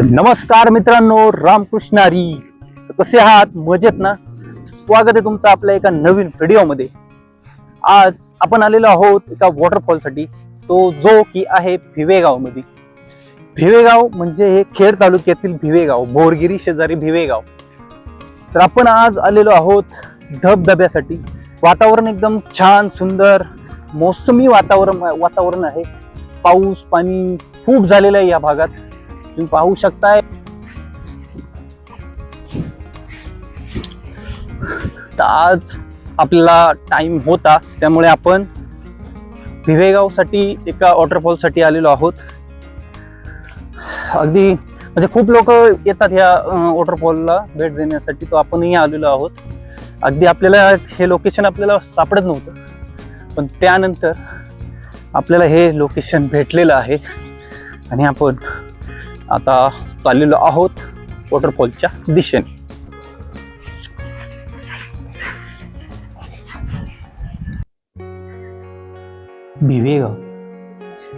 नमस्कार मित्रांनो रामकृष्ण हरी कसे आहात? मजेत ना? स्वागत आहे तुमचं आपल्या एका नवीन व्हिडिओमध्ये. आज आपण आलेलो आहोत एका वॉटरफॉलसाठी तो जो की आहे भिवेगावमध्ये. भिवेगाव म्हणजे हे खेड तालुक्यातील भिवेगाव बोरगिरी शेजारी भिवेगाव. तर आपण आज आलेलो आहोत धबधब्यासाठी. वातावरण एकदम छान सुंदर मोसमी वातावरण वातावरण आहे. पाऊस पाणी खूप झालेलं आहे या भागात. तुम्ही पाहू शकताय. तर आज आपल्याला टाइम होता त्यामुळे आपण भिवेगावसाठी एका वॉटरफॉलसाठी आलेलो आहोत. अगदी म्हणजे खूप लोक येतात ह्या वॉटरफॉलला भेट देण्यासाठी तो आपणही आलेलो आहोत. अगदी आपल्याला हे लोकेशन आपल्याला सापडत नव्हतं. पण त्यानंतर आपल्याला हे लोकेशन भेटलेलं आहे. आणि आपण आता चाललेलो आहोत वॉटरफॉलच्या दिशेने. भिवेगाव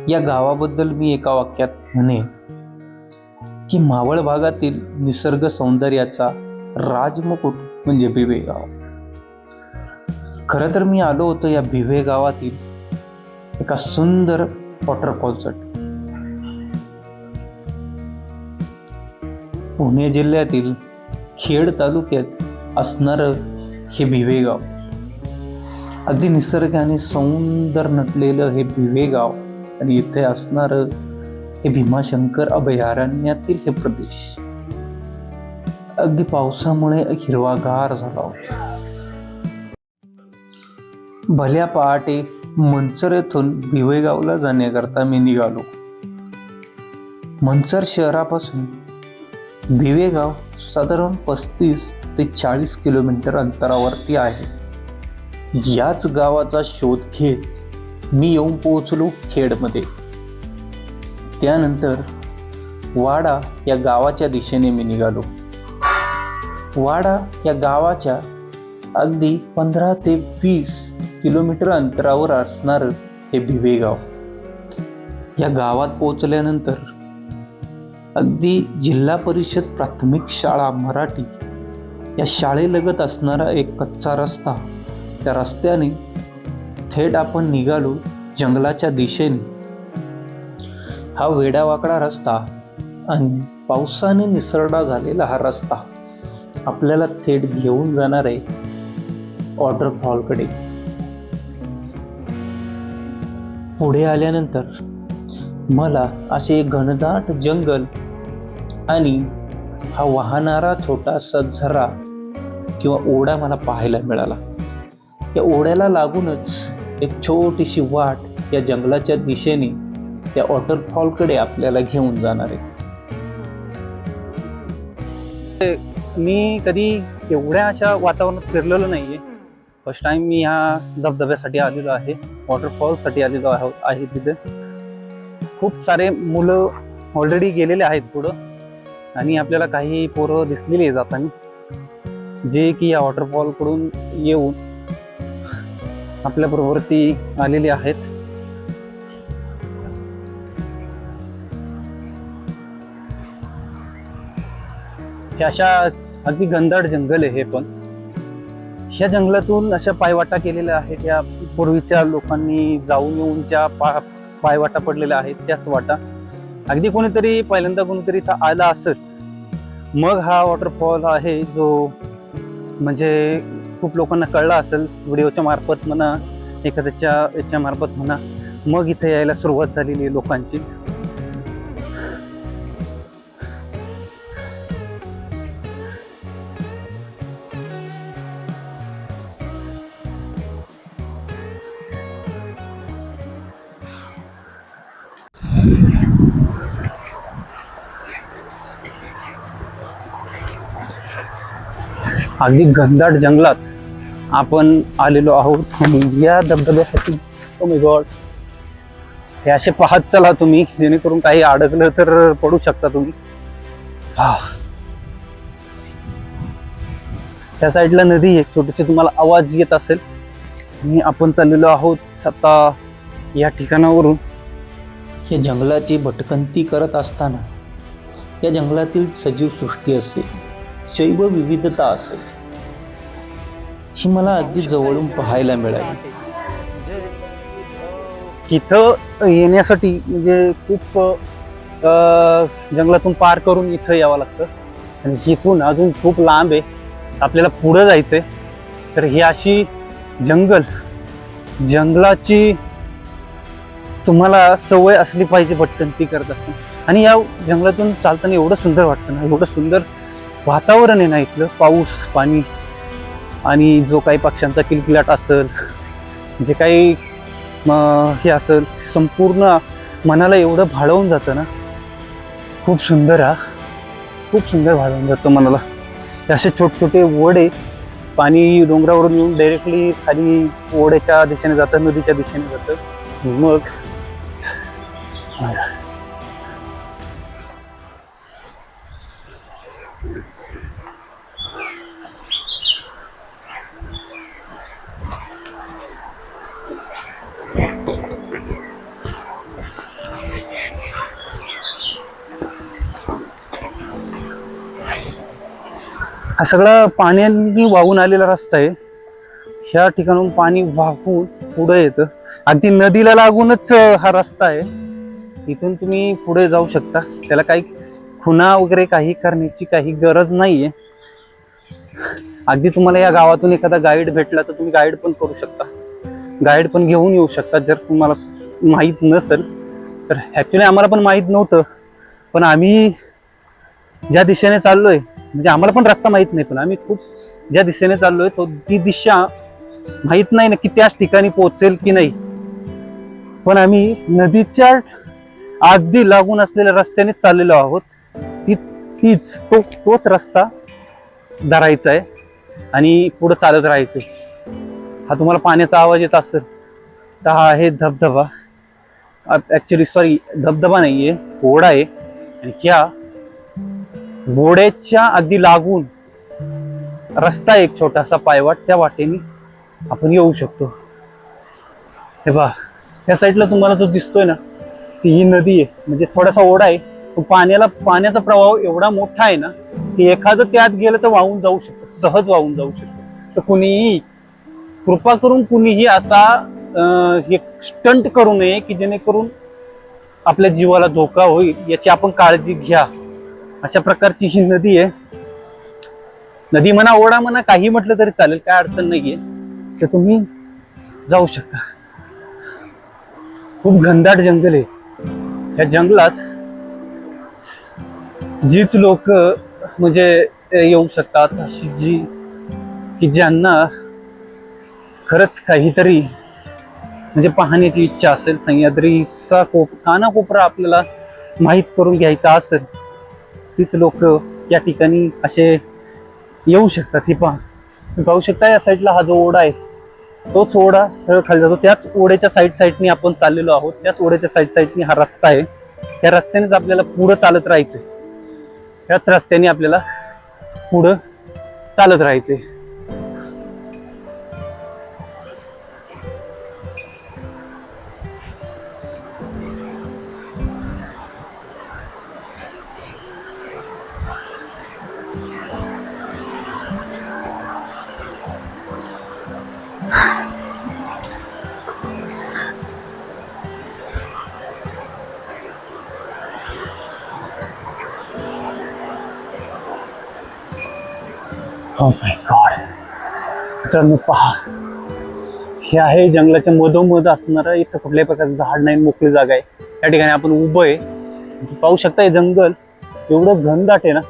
या गावाबद्दल मी एका वाक्यात म्हणे की मावळ भागातील निसर्ग सौंदर्याचा राजमुकुट म्हणजे भिवेगाव खरं तर मी आलो होतो या भिवे गावातील एका सुंदर वॉटरफॉलसाठी पुणे जिल्ह्यातील खेड तालुक्यात असणारं हे भिवेगाव. अगदी निसर्गाने सौंदर नटलेलं हे भिवेगाव आणि इथे असणारं हे भीमाशंकर अभयारण्यातील हे प्रदेश. अगदी पावसामुळे हिरवागार झाला. होता भल्या पहाटे मंचर येथून भिवेगावला जाण्याकरता मी निघालो. मंचर शहरापासून भिवेगाव साधारण पस्तीस ते चाळीस किलोमीटर अंतरावरती आहे. याच गावाचा शोध घेत मी येऊन पोहोचलो खेडमध्ये. त्यानंतर वाडा या गावाच्या दिशेने मी निघालो. वाडा या गावाच्या अगदी पंधरा ते वीस किलोमीटर अंतरावर असणारं हे भिवेगाव या गावात पोहोचल्यानंतर अगदी जिल्हा परिषद प्राथमिक शाळा मराठी या शाळेलगत असणारा एक कच्चा रस्ता. त्या रस्त्याने थेट आपण निघालो जंगलाच्या दिशेने. हा वेडावाकडा रस्ता आणि पावसाने निसरडा झालेला हा रस्ता आपल्याला थेट घेऊन जाणार आहे वॉटरफॉलकडे. पुढे आल्यानंतर मला असे घनदाट जंगल आणि हा वाहणारा छोटासा झरा किंवा ओढा मला पाहायला मिळाला. या ओढ्याला लागूनच एक छोटीशी वाट या जंगलाच्या दिशेने त्या वॉटरफॉलकडे आपल्याला घेऊन जाणार आहे. मी कधी एवढ्या अशा वातावरणात फिरलेलो नाहीये. फर्स्ट टाइम मी ह्या धबधब्यासाठी आलेलो आहे. वॉटरफॉलसाठी आलेलो आहो आहे तिथे. खूप सारे मुलं ऑलरेडी गेलेले आहेत पुढं. आणि आपल्याला काही पोरं दिसलेली आहे जाताना जे की या वॉटरफॉलकडून येऊन आपल्याबरोबर ती आलेली आहेत. अशा अगदी घनदाट जंगल आहे हे पण. ह्या जंगलातून अशा पायवाटा केलेल्या आहेत. या पूर्वीच्या लोकांनी जाऊन येऊन ज्या पा पायवाटा पडलेल्या आहेत त्याच वाटा. अगदी कोणीतरी पहिल्यांदा कोणीतरी इथं आला असेल मग हा वॉटरफॉल आहे जो म्हणजे खूप लोकांना कळला असेल व्हिडिओच्या मार्फत म्हणा एखाद्याच्या याच्या मार्फत म्हणा मग इथे यायला सुरुवात झालेली आहे लोकांची. अगदी घनदाट जंगलात आपण आलेलो आहोत आणि या धबधब्यासाठी ओ माय गॉड. हे असे पाहत चला तुम्ही जेणेकरून काही अडकलं तर पडू शकता तुम्ही. हा. त्या साईडला नदी आहे छोटीशी तुम्हाला आवाज येत असेल. आणि आपण चाललेलो आहोत आता या ठिकाणावरून. या जंगलाची भटकंती करत असताना या जंगलातील सजीव सृष्टी असेल. जैवविविधता असेल ही मला अगदी जवळून पाहायला मिळाली. इथं येण्यासाठी म्हणजे खूप अ, जंगलातून पार करून इथं यावं लागतं. आणि इथून अजून खूप लांब आहे. आपल्याला पुढं जायचंय. तर ही अशी जंगल जंगलाची तुम्हाला सवय असली पाहिजे पटकन ती करत असते आणि या जंगलातून चालताना एवढं सुंदर वाटतं ना एवढं सुंदर वातावरण आहे ना इथलं पाऊस पाणी आणि जो काही पक्ष्यांचा किलकिलाट असेल जे काही हे असेल संपूर्ण मनाला एवढं भाळवून जातं ना. खूप सुंदर हा. खूप सुंदर भाळवून जातं मनाला. असे छोटे छोटे ओढे पाणी डोंगरावरून येऊन डायरेक्टली खाली ओढ्याच्या दिशेने जातं नदीच्या दिशेने जातं. मग हा सगळा पाण्याने वाहून आलेला रस्ता आहे. ह्या ठिकाणून पाणी वाहून पुढे येतं. अगदी नदीला लागूनच हा रस्ता आहे. इथून तुम्ही पुढे जाऊ शकता. त्याला काही खुणा वगैरे काही करण्याची काही गरज नाही आहे अगदी तुम्हाला या गावातून एखादा गाईड भेटला तर तुम्ही गाईड पण करू शकता. गाईड पण घेऊन येऊ शकता जर तुम्हाला माहीत नसेल. तर ॲक्च्युली आम्हाला पण माहीत नव्हतं. पण आम्ही ज्या दिशेने चाललो आहे म्हणजे आम्हाला पण रस्ता माहीत नाही पण आम्ही खूप ज्या दिशेने चाललोय तो ती दिशा माहीत नाही ना की त्याच ठिकाणी पोहोचेल की नाही. पण आम्ही नदीच्या अगदी लागून असलेल्या रस्त्याने चाललेलो आहोत. तीच तीच तो तोच रस्ता धरायचा आहे आणि पुढे चालत राहायचं हा तुम्हाला पाण्याचा आवाज येत असेल तर हा आहे धबधबा. ॲक्च्युली सॉरी धबधबा नाही आहे ओढा आहे. आणि ह्या घोड्याच्या अगदी लागून रस्ता एक छोटासा पायवाट त्या वाटेने आपण येऊ शकतो. हे बा त्या साईडला तुम्हाला जो दिसतोय ना ती ही नदी आहे. म्हणजे थोडासा ओढा आहे. पाण्याला पाण्याचा प्रवाह एवढा मोठा आहे ना की एखादं त्यात गेलं तर वाहून जाऊ शकतं सहज वाहून जाऊ शकतं. तर कुणीही कृपा करून कुणीही असा हे स्टंट करू नये की जेणेकरून आपल्या जीवाला धोका होईल याची आपण काळजी घ्या. अशा प्रकारची ही नदी आहे. नदी म्हणा ओढा म्हणा काही म्हटलं तरी चालेल काय अडचण नाहीये. तर तुम्ही जाऊ शकता. खूप घनदाट जंगल आहे. या जंगलात जीच लोक म्हणजे येऊ शकतात अशी जी की ज्यांना खरंच काहीतरी म्हणजे पाहण्याची इच्छा असेल सह्याद्रीचा कोप कानाकोपरा आपल्याला माहीत करून घ्यायचा असेल तीच लोक या ठिकाणी असे येऊ शकतात. हे पहा. तुम्ही पाहू शकता या साईडला हा जो ओढा आहे तोच ओढा सरळ खाली जातो. त्याच ओढ्याच्या साईड साईडनी आपण चाललेलो आहोत. त्याच ओढ्याच्या साईड साईडनी हा रस्ता आहे. त्या रस्त्यानेच आपल्याला पुढं चालत राहायचं त्याच रस्त्याने आपल्याला पुढं चालत राहायचंय. Oh my God. मित्रांनो पहा. हे आहे जंगलाच्या मधोमध असणारं इथं कुठल्याही प्रकारचं झाड नाही मोकळी जागा आहे. या ठिकाणी आपण उभं आहे. पाहू शकता हे जंगल एवढं घनदाट आहे ना.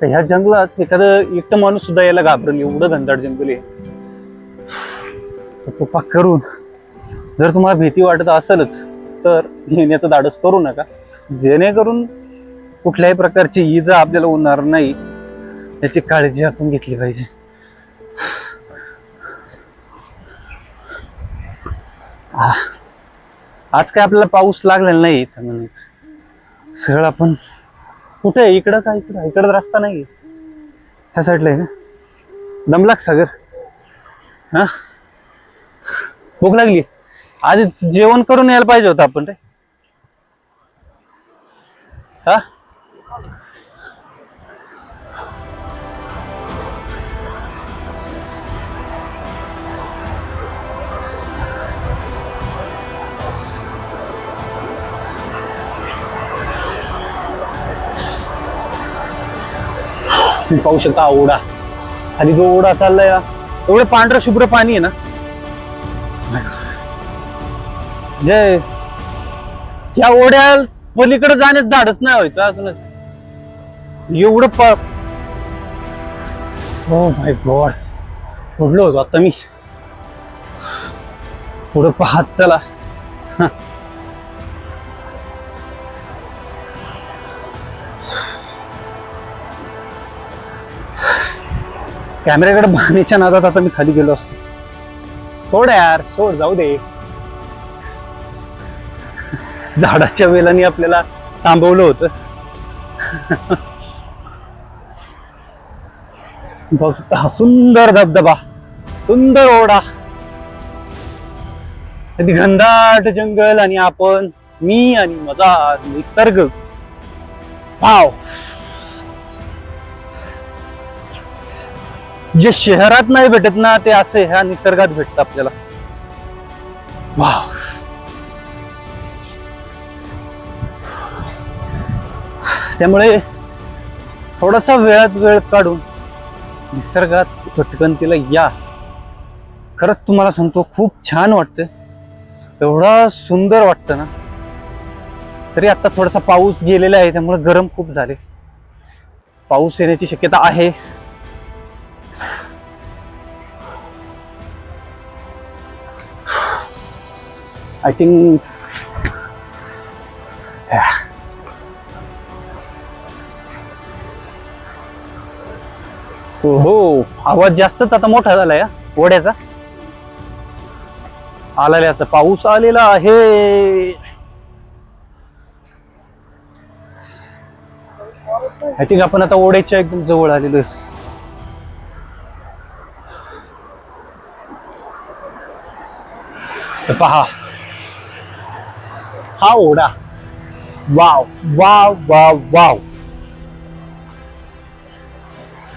तर ह्या जंगलात एखादं एकटं माणूस सुद्धा यायला घाबरेल एवढं घनदाट जंगल आहे. कृपा करून जर तुम्हाला भीती वाटत असेलच तर येण्याचं धाडस करू नका. जेणेकरून कुठल्याही प्रकारची इजा आपल्याला होणार नाही. याची काळजी आपण घेतली पाहिजे. आज काय आपल्याला पाऊस लागलेला नाही इथं म्हणून. आपण कुठे आहे? इकडं का इकडं? इकडं रस्ता नाही ह्या साईडला आहे ना? दमलाग सागर. हा? भूक लागली. आधीच जेवण करून यायला पाहिजे होतं आपण रे. हा? तुम्ही पाहू शकता ओढा. आणि जो ओढा चाललाय ना एवढं पांढरं शुभ्र पाणी आहे ना. जय. या ओढ्या पलीकडे जाण्यात धाडच नाही व्हायचं अजूनच एवढं प हो माय गॉड पडलो होतो आता मी. पुढं पाहत चला. कॅमेऱ्याकडे पाहण्याच्या नादात आता मी खाली गेलो असतो. सोड यार सोड जाऊ दे. झाडाच्या वेलाने आपल्याला थांबवलं होतं. बघता हा सुंदर धबधबा सुंदर ओढा. घनदाट जंगल आणि आपण मी आणि मजा निसर्ग. पाव जे शहरात नाही भेटत ना ते असे ह्या निसर्गात भेटत आपल्याला. वा त्यामुळे थोडासा वेळात वेळ काढून निसर्गात भटकंतीला या. खरंच तुम्हाला सांगतो खूप छान वाटतं एवढा सुंदर वाटतं ना. तरी आता थोडासा पाऊस गेलेला आहे त्यामुळे गरम खूप झाले. पाऊस येण्याची शक्यता आहे. आय थिंक हो आवाज जास्तच आता मोठा झालाय हा, ओढ्याचा. आलेल्याचा पाऊस आलेला आहे. आय थिंक आपण आता ओढ्याच्या एकदम जवळ आलेलो पहा हा ओढा. Wow wow wow wow.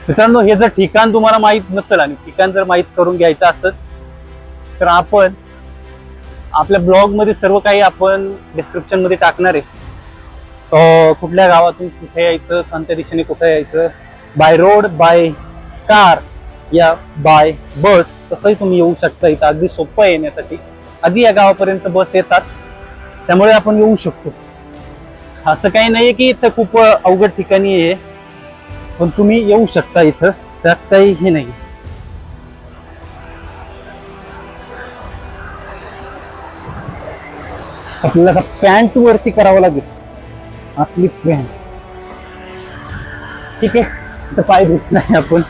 मित्रांनो हे जर ठिकाण तुम्हाला माहीत नसेल आणि ठिकाण जर माहीत करून घ्यायचं असेल तर आपण आपल्या ब्लॉगमध्ये सर्व काही आपण डिस्क्रिप्शनमध्ये टाकणार आहे. कुठल्या गावातून कुठे यायचं कोणत्या दिशेने कुठे यायचं बाय रोड बाय कार या बाय बस तसंही तुम्ही येऊ शकता. इथं अगदी सोपं आहे येण्यासाठी. अगदी या गावापर्यंत बस येतात. त्यामुळे आपण येऊ शकतो. असं काही नाहीये की इथं खूप अवघड ठिकाणी आहे. पण तुम्ही येऊ शकता इथं. त्यात काही हे नाही आपल्याला पॅन्ट वरती करावं लागेल. आपली पॅन्ट ठीक आहे. तर पाय धुत नाही आपण.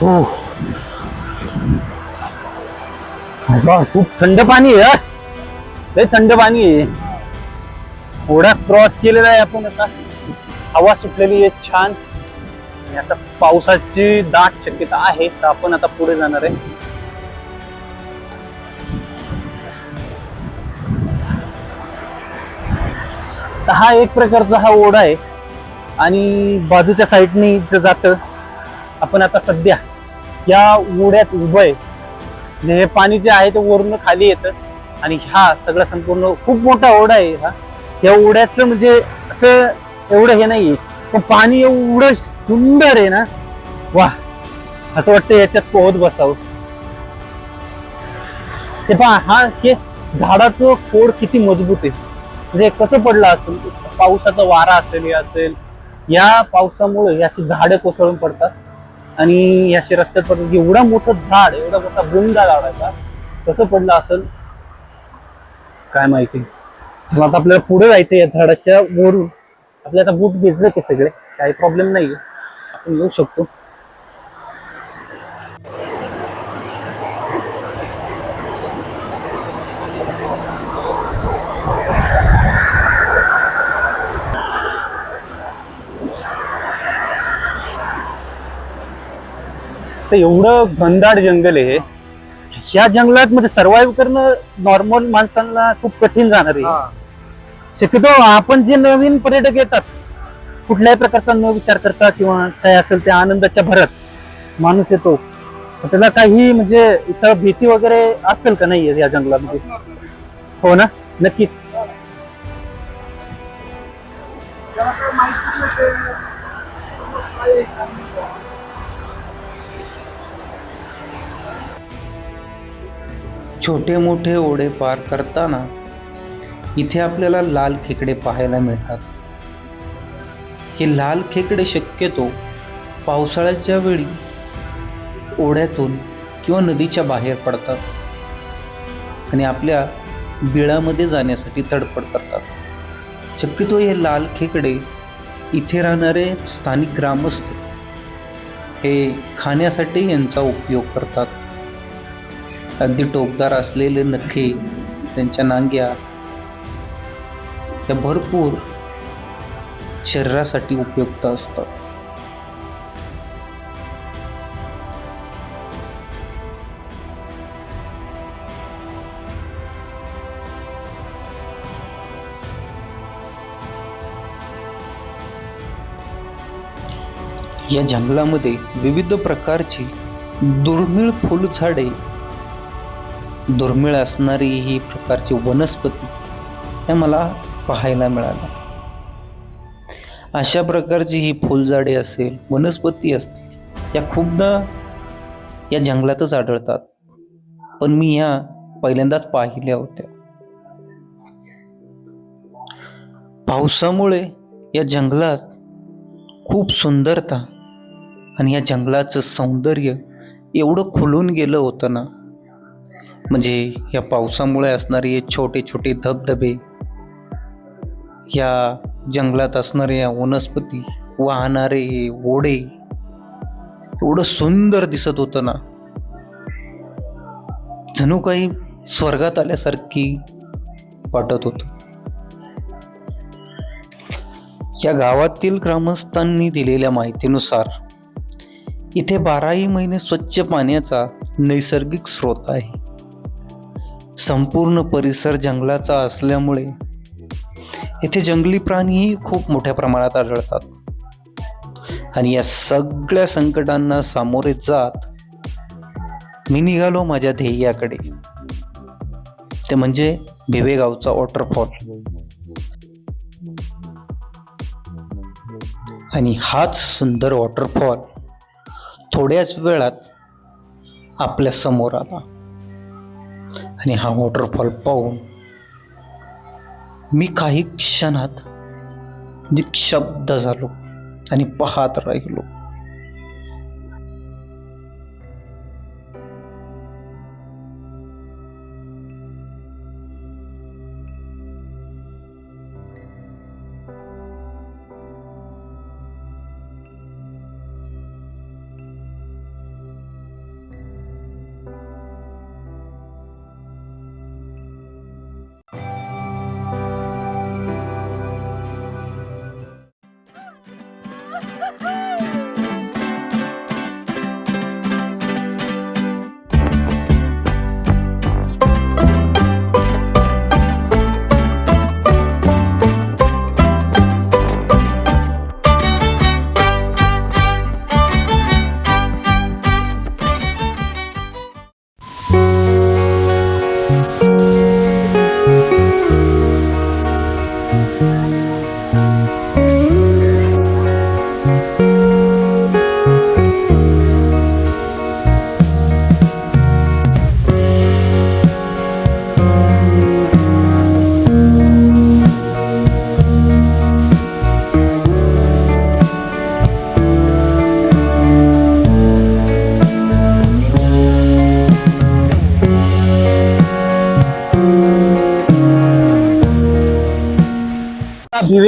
हो. बा, खूप थंड पाणी आहे लय थंड पाणी आहे. ओढा क्रॉस केलेला आहे आपण आता. हवा सुटलेली आहे छान. आणि आता पावसाची दाट शक्यता आहे तर आपण आता पुढे जाणार आहे. तर हा एक प्रकारचा हा ओढा आहे. आणि बाजूच्या साईडने जात आपण आता सध्या या ओढ्यात उभं आहे. म्हणजे हे पाणी जे आहे ते वरून खाली येतं. आणि हा सगळा संपूर्ण खूप मोठा ओढा आहे हा. या ओढ्याचं म्हणजे असं एवढं हे नाहीये. पण पाणी एवढं सुंदर आहे ना. वा असं वाटतं याच्यात पोहत बसावं. ते पहा हा हे झाडाचं खोड किती मजबूत आहे. म्हणजे कसं पडलं असेल पावसाचा वारा असेल हे असेल या पावसामुळे याची अशी झाडं कोसळून पडतात. आणि या रस्त्यात एवढा मोठं झाड एवढा मोठा बुंदा झाडाचा कसं पडलं असेल? काय माहिती. चला आता आपल्याला पुढे जायचं या झाडाच्या वरून. आपल्या आता बूट भिजले ते सगळे. काही प्रॉब्लेम नाहीये. आपण येऊ शकतो. तर एवढं घनदाट जंगल आहे. ह्या जंगलात म्हणजे सर्व्हाइव्ह करणं नॉर्मल माणसांना खूप कठीण जाणार आहे. शक्यतो आपण जे नवीन पर्यटक येतात कुठल्याही प्रकारचा न विचार करता किंवा काय असेल त्या आनंदाच्या भरात माणूस येतो. त्याला काही म्हणजे इथं भीती वगैरे असेल का नाही या जंगलामध्ये? हो ना? नक्कीच. छोटे मोठे ओढे पार करताना इथे आपल्याला लाल खेकडे पाहायला मिळतात. हे लाल खेकडे शक्यतो पावसाळ्याच्या वेळी ओढ्यातून किंवा नदीच्या बाहेर पडतात आणि आपल्या बिळामध्ये जाण्यासाठी तडफड करतात. शक्यतो हे लाल खेकडे इथे राहणारे स्थानिक ग्रामस्थ हे खाण्यासाठी यांचा उपयोग करतात. अगदी टोकदार असलेले नखे त्यांच्या नांग्या या भरपूर शरीरासाठी उपयुक्त असतात. या जंगलामध्ये विविध प्रकारची दुर्मिळ फुलझाडे दुर्मिळ असणारी ही प्रकारची वनस्पती या मला पाहायला मिळाल्या अशा प्रकारची ही फुलझाडे असेल वनस्पती असतील या खूपदा या जंगलातच आढळतात. पण मी ह्या पहिल्यांदाच पाहिल्या होत्या. पावसामुळे या जंगलात खूप सुंदरता आणि या जंगलाचं सौंदर्य एवढं खुलून गेलं होतं ना म्हणजे या पावसामुळे असणारे हे छोटे छोटे धबधबे या जंगलात असणारे या वनस्पती वाहणारे ओढे एवढं सुंदर दिसत होतं ना. जणू काही स्वर्गात आल्यासारखी वाटत होतं. या गावातील ग्रामस्थांनी दिलेल्या माहितीनुसार इथे बाराही महिने स्वच्छ पाण्याचा नैसर्गिक स्रोत आहे. संपूर्ण परिसर जंगलाचा असल्यामुळे येथे जंगली प्राणीही खूप मोठ्या प्रमाणात आढळतात. आणि या सगळ्या संकटांना सामोरे जात मी निघालो माझ्या ध्येयाकडे. ते म्हणजे भिवेगावचा वॉटरफॉल आणि हाच सुंदर वॉटरफॉल थोड्याच वेळात आपल्यासमोर आला. आणि हा वॉटरफॉल पाहून मी काही क्षणात निशब्द झालो आणि पाहत राहिलो.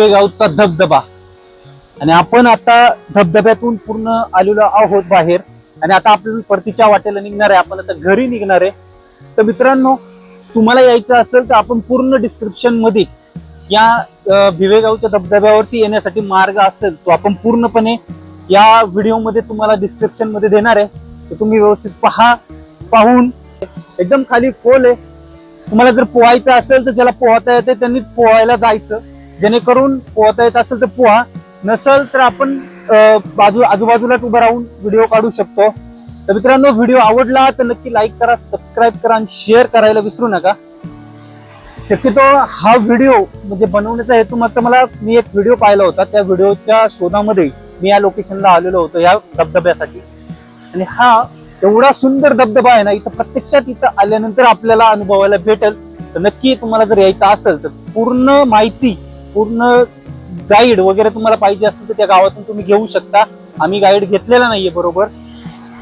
भिवे धबधबा. आणि आपण आता धबधब्यातून पूर्ण आलेलो आहोत बाहेर. आणि आता आपण परतीच्या वाटेला निघणार आहे. आपण आता घरी निघणार आहे. तर मित्रांनो तुम्हाला यायचं असेल तर आपण पूर्ण डिस्क्रिप्शनमध्ये या भिवेगावच्या धबधब्यावरती येण्यासाठी मार्ग असेल तो आपण पूर्णपणे या व्हिडिओमध्ये तुम्हाला डिस्क्रिप्शनमध्ये देणार आहे. तर तुम्ही व्यवस्थित पहा पाहून. एकदम खाली खोल आहे. तुम्हाला जर पोहायचं असेल तर ज्याला पोहता येते त्यांनी पोहायला जायचं. जेणेकरून पोहता येत असेल तर पोहा. नसेल तर आपण बाजू आजूबाजूलाच उभं राहून व्हिडिओ काढू शकतो. तर मित्रांनो व्हिडिओ आवडला तर नक्की लाईक करा सबस्क्राईब करा आणि शेअर करायला विसरू नका. शक्यतो हा व्हिडिओ म्हणजे बनवण्याचा हेतू मात्र मला मी एक व्हिडिओ पाहिला होता. त्या व्हिडिओच्या शोधामध्ये मी या लोकेशनला आलेलो होतो या धबधब्यासाठी. आणि हा एवढा सुंदर धबधबा आहे ना इथं प्रत्यक्षात इथं आल्यानंतर आपल्याला अनुभवायला भेटेल. तर नक्की तुम्हाला जर यायचं असेल तर पूर्ण माहिती पूर्ण गाईड वगैरे तुम्हाला पाहिजे असेल तर त्या गावातून तुम्ही घेऊ शकता. आम्ही गाईड घेतलेला नाहीये बरोबर.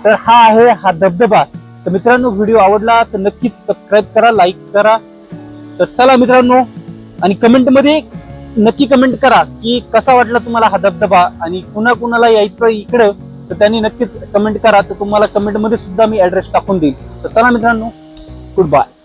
तर हा आहे हा धबधबा. तर मित्रांनो व्हिडिओ आवडला तर नक्कीच सबस्क्राईब करा लाईक करा. तर चला मित्रांनो आणि कमेंटमध्ये नक्की कमेंट करा की कसा वाटला तुम्हाला हा धबधबा आणि कुणा कुणाला यायचं इकडं तर त्यांनी नक्कीच कमेंट करा. तर तुम्हाला कमेंटमध्ये सुद्धा मी ऍड्रेस टाकून देईल. तर चला मित्रांनो गुड बाय